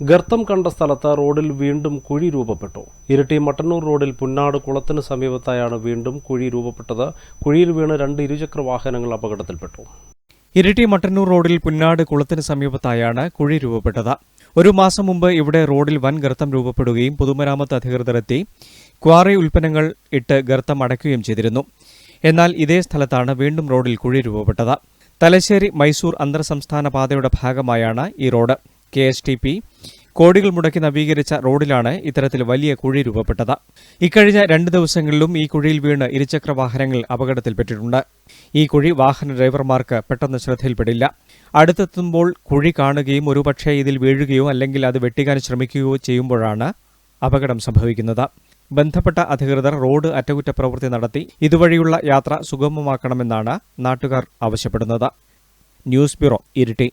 ഗർത്തം കണ്ട സ്ഥലത്ത് റോഡിൽ വീണ്ടും കുഴി രൂപപ്പെട്ടു. ഇരട്ടി മട്ടന്നൂർ റോഡിൽ പുന്നാട് കുളത്തിന് സമീപത്തായാണ് വീണ്ടും കുഴി രൂപപ്പെട്ടത്. കുഴിയിൽ വീണ് രണ്ട് ഇരുചക്ര വാഹനങ്ങൾ അപകടത്തിൽപ്പെട്ടു. ഇരട്ടി മട്ടന്നൂർ റോഡിൽ പുന്നാട് കുളത്തിന് സമീപത്തായാണ് കുഴി രൂപപ്പെട്ടത്. ഒരു മാസം മുമ്പ് ഇവിടെ റോഡിൽ വൻ ഗർത്തം രൂപപ്പെടുകയും പൊതുമരാമത്ത് അധികൃതർ എത്തി. ക്വാറി ഉൽപ്പന്നങ്ങൾ ഇട്ട് ഗർത്തം അടയ്ക്കുകയും ചെയ്തിരുന്നു. എന്നാൽ ഇതേ സ്ഥലത്താണ് വീണ്ടും റോഡിൽ കുഴി രൂപപ്പെട്ടത്. തലശ്ശേരി മൈസൂർ അന്തർ സംസ്ഥാന പാതയുടെ ഭാഗമായാണ് ഈ road. K S T P കോടികൾ മുടക്കി നവീകരിച്ച റോഡിലാണ് ഇത്തരത്തിൽ വലിയ കുഴി രൂപപ്പെട്ടത്. ഇക്കഴിഞ്ഞ രണ്ട് ദിവസങ്ങളിലും ഈ കുഴിയിൽ വീണ് ഇരുചക്ര വാഹനങ്ങൾ അപകടത്തിൽപ്പെട്ടിട്ടുണ്ട്. ഈ കുഴി വാഹന ഡ്രൈവർമാർക്ക് പെട്ടെന്ന് ശ്രദ്ധയിൽപ്പെടില്ല. അടുത്തെത്തുമ്പോൾ കുഴി കാണുകയും ഒരുപക്ഷെ ഇതിൽ വീഴുകയോ അല്ലെങ്കിൽ അത് വെട്ടിക്കാൻ ശ്രമിക്കുകയോ ചെയ്യുമ്പോഴാണ് അപകടം സംഭവിക്കുന്നത്. ബന്ധപ്പെട്ട അധികൃതർ റോഡ് അറ്റകുറ്റപ്രവൃത്തി നടത്തി ഇതുവഴിയുള്ള യാത്ര സുഗമമാക്കണമെന്നാണ് നാട്ടുകാർ ആവശ്യപ്പെടുന്നത്. News bureau Iritty.